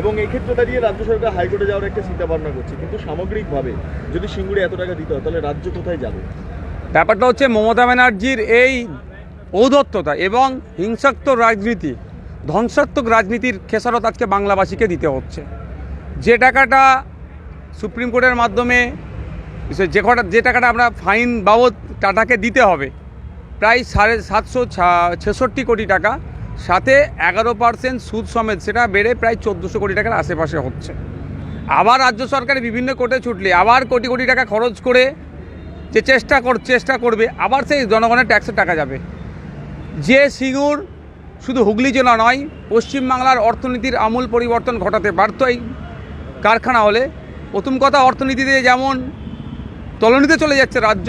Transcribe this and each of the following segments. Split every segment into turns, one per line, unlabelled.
এবং এই ক্ষেত্রে দাঁড়িয়ে রাজ্য সরকার হাইকোর্টে যাওয়ার একটা চিন্তা ভাবনা করছে। কিন্তু সামগ্রিকভাবে যদি সিঙ্গুরে এত টাকা দিতে হয়, তাহলে রাজ্য কোথায় যাবে?
ব্যাপারটা হচ্ছে মমতা ব্যানার্জির এই ঔদত্ততা এবং হিংসাত্মক রাজনীতি, ধ্বংসাত্মক রাজনীতির খেসারত আজকে বাংলাবাসীকে দিতে হচ্ছে। যে টাকাটা সুপ্রিম কোর্টের মাধ্যমে যে কটা যে টাকাটা আমরা ফাইন বাবদ টাটাকে দিতে হবে, প্রায় সাড়ে সাতশো ছেষট্টি কোটি টাকা সাথে এগারো পার্সেন্ট সুদ সমেত, সেটা বেড়ে প্রায় চোদ্দোশো কোটি টাকার আশেপাশে হচ্ছে। আবার রাজ্য সরকার বিভিন্ন কোর্টে ছুটলে, আবার কোটি কোটি টাকা খরচ করে যে চেষ্টা কর, চেষ্টা করবে, আবার সেই জনগণের ট্যাক্সের টাকা যাবে। যে সিঙ্গুর শুধু হুগলি জেলা নয়, পশ্চিমবাংলার অর্থনীতির আমূল পরিবর্তন ঘটাতে পারত এই কারখানা হলে প্রথম কথা অর্থনীতিতে যেমন তলনিতে চলে যাচ্ছে রাজ্য,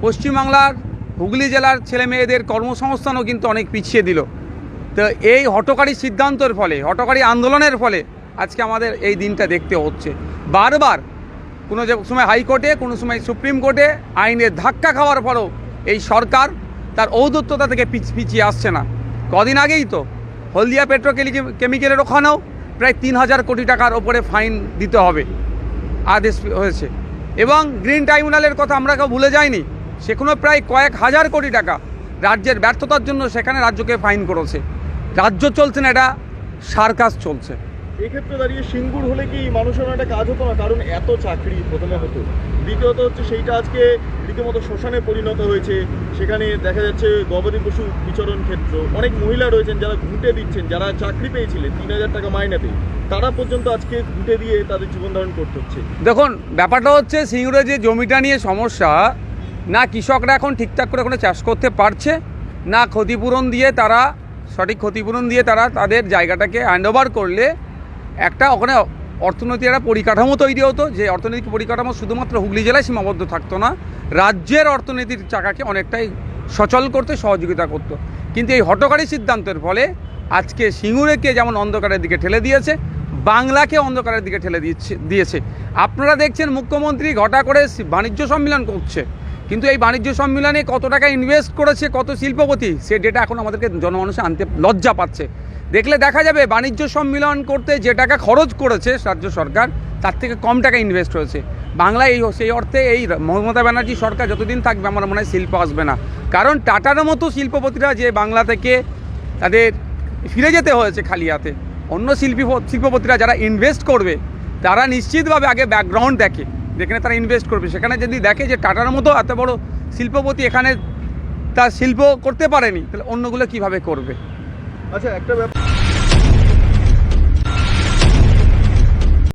পশ্চিমবাংলার হুগলি জেলার ছেলে মেয়েদের কর্মসংস্থানও কিন্তু অনেক পিছিয়ে দিল। তো এই হটকারী সিদ্ধান্তের ফলে, হটকারী আন্দোলনের ফলে আজকে আমাদের এই দিনটা দেখতে হচ্ছে। বারবার কোনো সময় হাইকোর্টে, কোনো সময় সুপ্রিম কোর্টে আইনের ধাক্কা খাওয়ার পরেও এই সরকার তার ঔদত্ততা থেকে পিছ- পিছিয়ে আসছে না। কদিন আগেই তো হলদিয়া পেট্রোকেমিক্যালের ওখানেও প্রায় তিন হাজার কোটি টাকার ওপরে ফাইন দিতে হবে, আদেশ হয়েছে। এবং গ্রিন ট্রাইব্যুনালের কথা আমরা কেউ ভুলে যাইনি, সেখানেও প্রায় কয়েক হাজার কোটি টাকা রাজ্যের ব্যর্থতার জন্য সেখানে রাজ্যকে ফাইন করেছে। রাজ্য চলছে না এটা সার্কাস চলছে।
এই ক্ষেত্রে দাঁড়িয়ে সিঙ্গুর হলে কি মানুষের একটা কাজ হতো না? কারণ এত চাকরি প্রথমে হতো। দ্বিতীয়ত হচ্ছে সেইটা আজকে রীতিমতো শ্মশানে পরিণত হয়েছে। সেখানে দেখা যাচ্ছে গবাদি পশু বিচরণ ক্ষেত্র। অনেক মহিলা রয়েছেন যারা ঘুঁটে দিচ্ছেন যারা চাকরি পেয়েছিলেন তিন হাজার টাকা মাইনাতে। তারা পর্যন্ত আজকে ঘুঁটে দিয়ে তাদের জীবন ধারণ করতে হচ্ছে।
দেখুন ব্যাপারটা হচ্ছে সিঙ্গুরে যে জমিটা নিয়ে সমস্যা না কৃষকরা এখন ঠিকঠাক করে কোনো চাষ করতে পারছে না ক্ষতিপূরণ দিয়ে তারা সঠিক ক্ষতিপূরণ দিয়ে তারা তাদের জায়গাটাকে হ্যান্ড ওভার করলে একটা ওখানে অর্থনৈতিক একটা পরিকাঠামো তৈরি হতো, যে অর্থনৈতিক পরিকাঠামো শুধুমাত্র হুগলি জেলায় সীমাবদ্ধ থাকতো না, রাজ্যের অর্থনীতির চাকাকে অনেকটাই সচল করতে সহযোগিতা করতো। কিন্তু এই হটকারী সিদ্ধান্তের ফলে আজকে সিঙ্গুরেকে যেমন অন্ধকারের দিকে ঠেলে দিয়েছে, বাংলাকে অন্ধকারের দিকে ঠেলে দিয়েছে দিয়েছে। আপনারা দেখছেন মুখ্যমন্ত্রী ঘটা করে বাণিজ্য সম্মেলন করছে। কিন্তু এই বাণিজ্য সম্মেলনে কত টাকা ইনভেস্ট করেছে, কত শিল্পপতি, সে ডেটা এখন আমাদেরকে জনমানুষে আনতে লজ্জা পাচ্ছে। দেখলে দেখা যাবে বাণিজ্য সম্মেলন করতে যে টাকা খরচ করেছে রাজ্য সরকার, তার থেকে কম টাকা ইনভেস্ট হয়েছে। বাংলায় এই সেই অর্থে এই মমতা ব্যানার্জি সরকার যতদিন থাকবে আমার মনে হয় শিল্প আসবে না। কারণ টাটার মতো শিল্পপতিরা যে বাংলা থেকে তাদের ফিরে যেতে হয়েছে খালি হাতে, অন্য শিল্পী, শিল্পপতিরা যারা ইনভেস্ট করবে, তারা নিশ্চিতভাবে আগে ব্যাকগ্রাউন্ড দেখে। যেখানে তারা ইনভেস্ট করবে, সেখানে যদি দেখে যে টাটার মতো এত বড় শিল্পপতি এখানে তার শিল্প করতে পারেনি, তাহলে অন্যগুলো কীভাবে করবে?
আচ্ছা একটা ব্যাপার